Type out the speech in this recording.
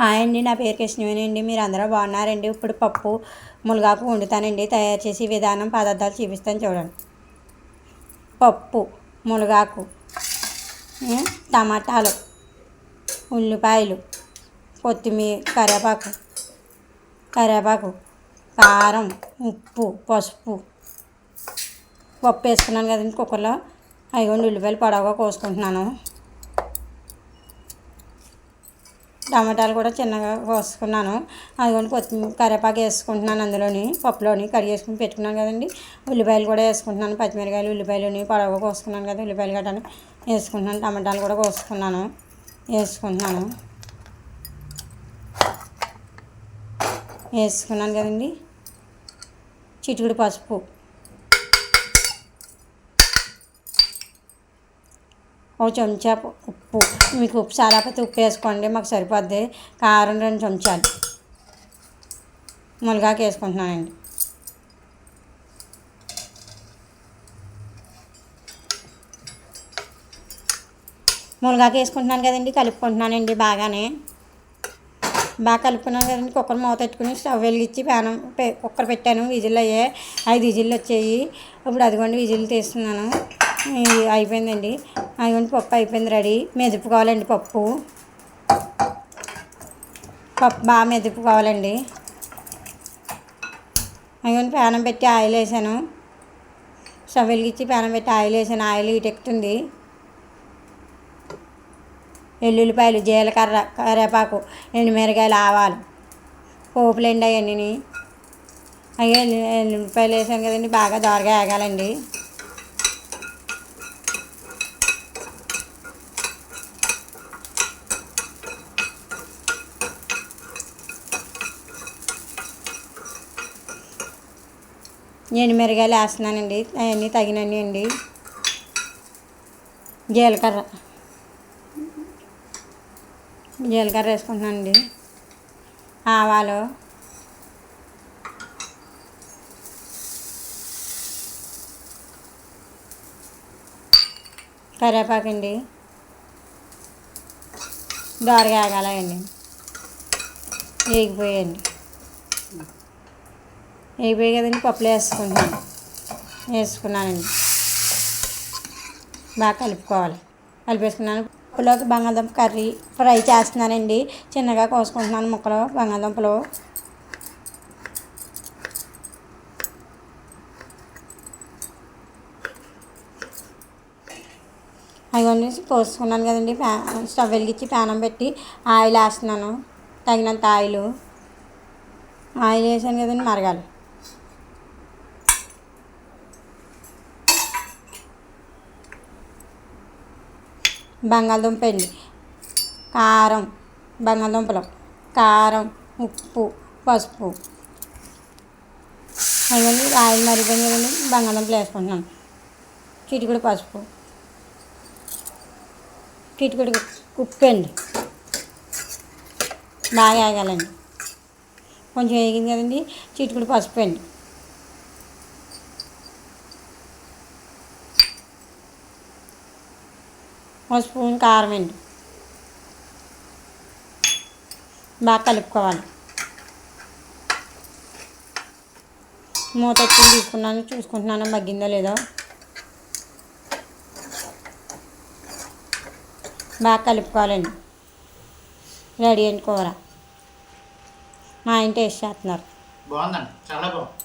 Hi అండి నా పేరు కృష్ణవేణి అండి. మీరు అందరూ బాగున్నారండి? ఇప్పుడు పప్పు మునగాకు వండుతానండి. తయారు చేసి విధానం పదార్థాలు చూపిస్తాను చూడండి. పప్పు మునగాకు టమాటాలు ఉల్లిపాయలు కొత్తిమీర కరివేపాకు కరివేపాకు కారం ఉప్పు పసుపు. పప్పు వేసుకున్నాను కదండి కుక్కర్లో. అయిగోండి ఉల్లిపాయలు పొడవుగా కోసుకుంటున్నాను. టమాటాలు కూడా చిన్నగా కోసుకున్నాను. అదిగోని కొత్తిమీర కరివేపాకు వేసుకుంటున్నాను అందులోని పప్పులోని కడిగేసుకుని పెట్టుకున్నాను కదండి. ఉల్లిపాయలు కూడా వేసుకుంటున్నాను పచ్చిమిరకాయలు ఉల్లిపాయలుని పొడవుగా కోసుకున్నాను కదా ఉల్లిపాయలు గట్టాను వేసుకుంటున్నాను టమాటాలు కూడా కోసుకున్నాను వేసుకుంటున్నాను. వేసుకున్నాను కదండి. చిటికుడు పసుపు. ఒక చెంచా ఉప్పు. మీకు ఉప్పు చాలాపోతే ఉప్పు వేసుకోండి మాకు సరిపోద్ది. కారం రెండు చెంచాలు. మునగాకు వేసుకుంటున్నానండి. మునగాకు వేసుకుంటున్నాను కదండి కలుపుకుంటున్నానండి బాగానే. బాగా కలుపుకున్నాను కదండి కుక్కర్ మూత పెట్టుకుని స్టవ్ వెలిగించి ప్యానం పె- కుక్కర్ పెట్టాను విజిల్ అయ్యాయి ఐదు విజిల్లు వచ్చాయి. ఇప్పుడు అదిగోండి విజిల్ తీస్తున్నాను. అయిపోయిందండి. అదిగోండి పప్పు అయిపోయింది రెడీ. మెదుపుకోవాలండి పప్పు. పప్పు బాగా మెదుపుకోవాలండి అదిగోండి ప్యానం పెట్టి ఆయిల్ వేసాను. స్టవ్ వెలిగించి ప్యానం పెట్టి ఆయిల్ వేసాను. ఆయిల్ ఇటెక్కుతుంది వెల్లుల్లిపాయలు జీలకర్ర కరివేపాకు ఎండుమిరకాయలు ఆవాలు. పోపులు ఎండి అవన్నీ. అవి ఎల్లుల్లిపాయలు వేసాం కదండి బాగా దోరగా వేగాలండి. ఎండుమిరకాయలు వేస్తున్నానండి. అవన్నీ తగినన్ని అండి. జీలకర్ర. జీలకర్ర వేసుకుంటున్నానండి. ఆవాలు. కరివేపాకండి. దోరగా ఆగాలండి వేగిపోయాయండి. వేగిపోయి కదండి పప్పులో వేసుకుంటున్నాను. వేసుకున్నానండి. బాగా కలుపుకోవాలి. కలిపేసుకున్నాను. పప్పులోకి బంగాళదుంప కర్రీ ఫ్రై చేస్తున్నానండి. చిన్నగా కోసుకుంటున్నాను ముక్కలు. బంగాళదుంపలు. అవన్నీ కోసుకున్నాను కదండి. ప్యా స్టవ్ వెలిగించి ప్యానం పెట్టి ఆయిల్ వేస్తున్నాను. తగినంత ఆయిల్. ఆయిల్ వేసాను కదండి మరగాలి. బంగాళదుంప అండి కారం బంగాళదుంపలు కారం ఉప్పు పసుపు. అవన్నీ ఆయిల్ మరిగిపోయింది కదండి బంగాళదుంపలు వేసుకుంటున్నాను. చిటికుడు పసుపు. చిటికుడు ఉప్పు అండి. బాగా వేగాలండి. కొంచెం వేగింది కదండి చిటికుడు పసుపు అండి. ఒక స్పూన్ కారం అండి బాగా కలుపుకోవాలి. మూత ఎత్తి తీసుకున్నాను చూసుకుంటున్నాను మగ్గిందో లేదో? బాగా కలుపుకోవాలండి. రెడీ అండి కూర. మా ఇంటి వేసి చేస్తున్నారు. బాగుందండి. చాలా బాగుంది.